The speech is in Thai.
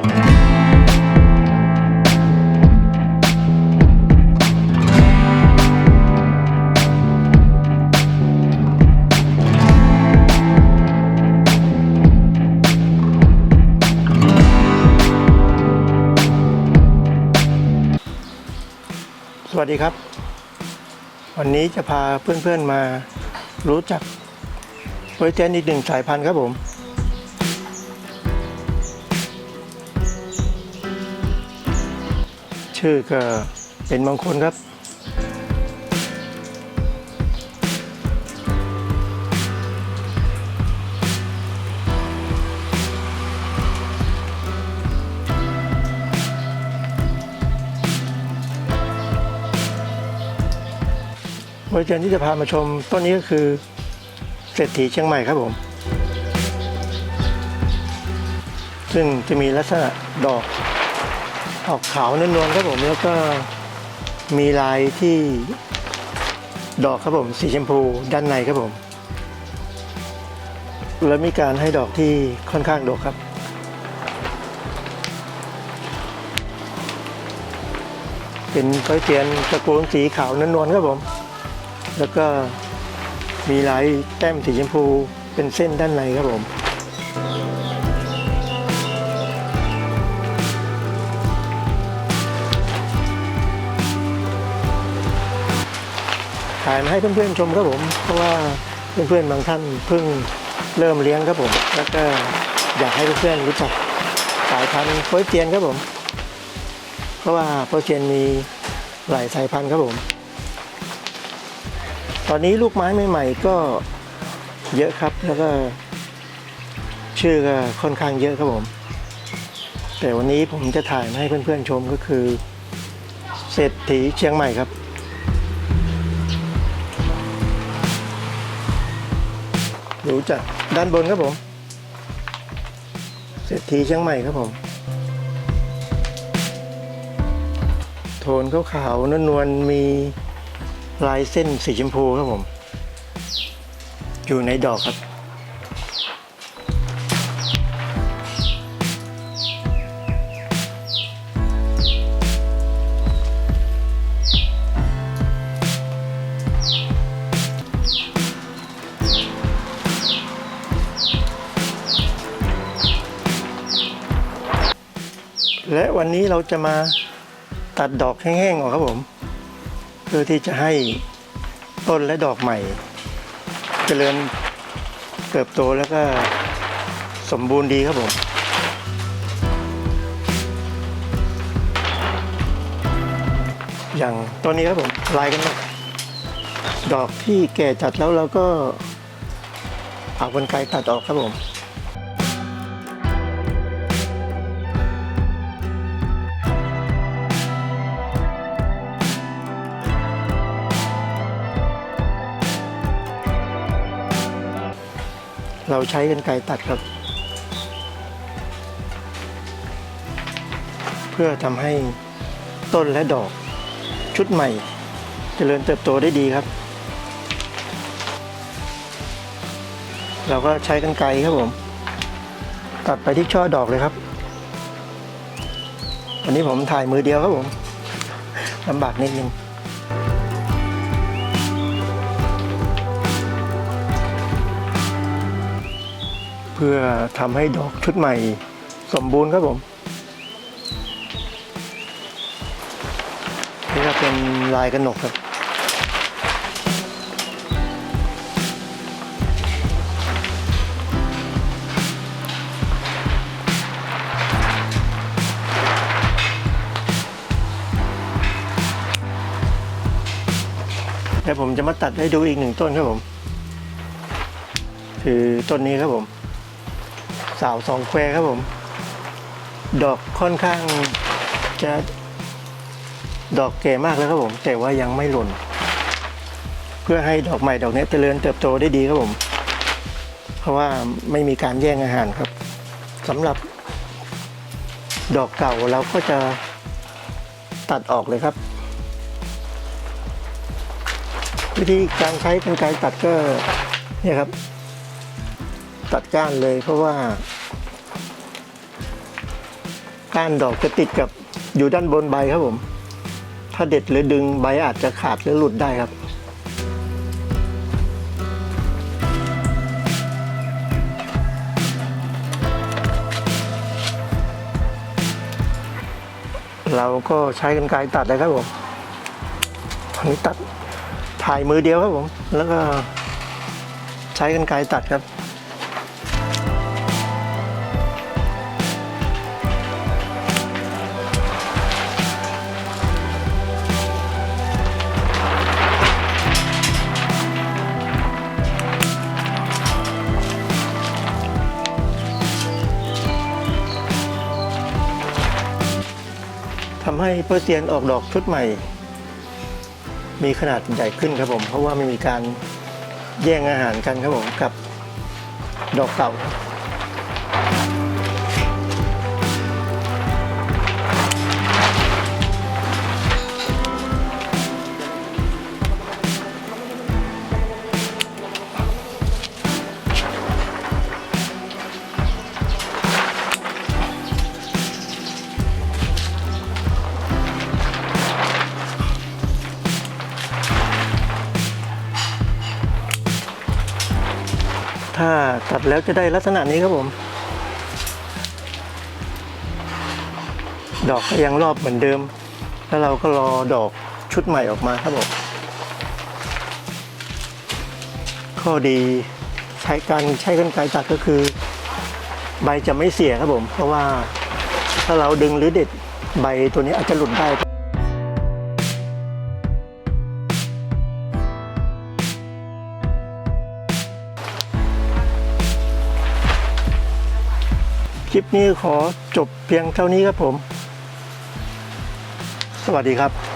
สวัสดีครับ วันนี้จะพาเพื่อนๆมารู้จักโปรเจนอีกหนึ่งสายพันธุ์ครับผม ชื่อก็เป็นมงคลครับโปรเจนที่จะพามาชมต้นนี้ก็คือเศรษฐีเชียงใหม่ครับผม ซึ่งจะมีลักษณะดอก ออกขาวนวลๆครับผมแล้วก็มีลายที่ดอกครับผมสีชมพูด้านในครับผม แล้วมีการให้ดอกที่ค่อนข้างดกครับเป็นก้อยเตียนตระกูลสีขาวนวลๆครับผม แล้วก็มีลายแต้มสีชมพูเป็นเส้นด้านในครับผม ถ่ายมาให้เพื่อนๆชมครับผม เพราะว่าเพื่อนๆบางท่านเพิ่งเริ่มเลี้ยงครับผม แล้วก็อยากให้เพื่อนๆรู้จักสายพันธุ์โปยเตียนครับผม เพราะว่าโปยเตียนมีหลายสายพันธุ์ครับผม ตอนนี้ลูกไม้ใหม่ๆก็เยอะครับแล้วก็ชื่อก็ค่อนข้างเยอะครับผม แต่วันนี้ผมจะถ่ายมาให้เพื่อนๆชมก็คือ เศรษฐีเชียงใหม่ครับ ดูจากด้านบนครับผมเศรษฐีเชียงใหม่ครับผม โทนขาวๆนวลๆมีลายเส้นสีชมพูครับผม อยู่ในดอกครับ และวันนี้เราจะมาตัดดอกแห้งๆออกครับผม เพื่อที่จะให้ต้นและดอกใหม่ เจริญเติบโตแล้วก็สมบูรณ์ดีครับผมอย่างต้นนี้ครับผมลายกันหมดดอกที่แก่จัดแล้วเราก็เอากรรไกรตัดออกครับผม เราใช้กันไกรตัดครับ เพื่อทำให้ต้นและดอกชุดใหม่เจริญเติบโตได้ดีครับ เราก็ใช้กันไกรครับผม ตัดไปที่ช่อดอกเลยครับวันนี้ผมถ่ายมือเดียวครับผมลำบากนิดนึง พื่อทำให้ดอกชุดใหม่สมบูรณ์ครับผม นี่ก็เป็นลายกระหนกครับเดี๋ยวผมจะมาตัดให้ดูอีกหนึ่งต้นครับผม คือต้นนี้ครับผม สาวสองแควครับผม ดอกค่อนข้างจะดอกแก่มากแล้วครับผม แต่ว่ายังไม่หล่น เพื่อให้ดอกใหม่ดอกนี้เจริญเติบโตได้ดีครับผม เพราะว่าไม่มีการแย่งอาหารครับสำหรับดอกเก่าเราก็จะตัดออกเลยครับ วิธีการใช้เป็นไกรตัดก็เนี่ยครับ ตัดก้านเลยเพราะว่า ก้านดอกจะติดกับอยู่ด้านบนใบครับผม ถ้าเด็ดหรือดึงใบอาจจะขาดหรือหลุดได้ครับเราก็ใช้กันไกรตัดเลยครับผมอันนี้ตัดถ่ายมือเดียวครับผม แล้วก็ใช้กันไกรตัดครับ ทำให้เปอร์เซียนออกดอกชุดใหม่ มีขนาดใหญ่ขึ้นครับผม เพราะว่าไม่มีการแย่งอาหารกันครับผมกับดอกเก่า ตัดแล้วจะได้ลักษณะนี้ครับผม ดอกก็ยังรอบเหมือนเดิม แล้วเราก็รอดอกชุดใหม่ออกมาครับผม ข้อดีใช้การใช้กันไกตัดก็คือ ใบจะไม่เสียครับผม เพราะว่าถ้าเราดึงหรือเด็ดใบตัวนี้อาจจะหลุดได้ คลิปนี้ขอจบเพียงเท่านี้ครับผม สวัสดีครับ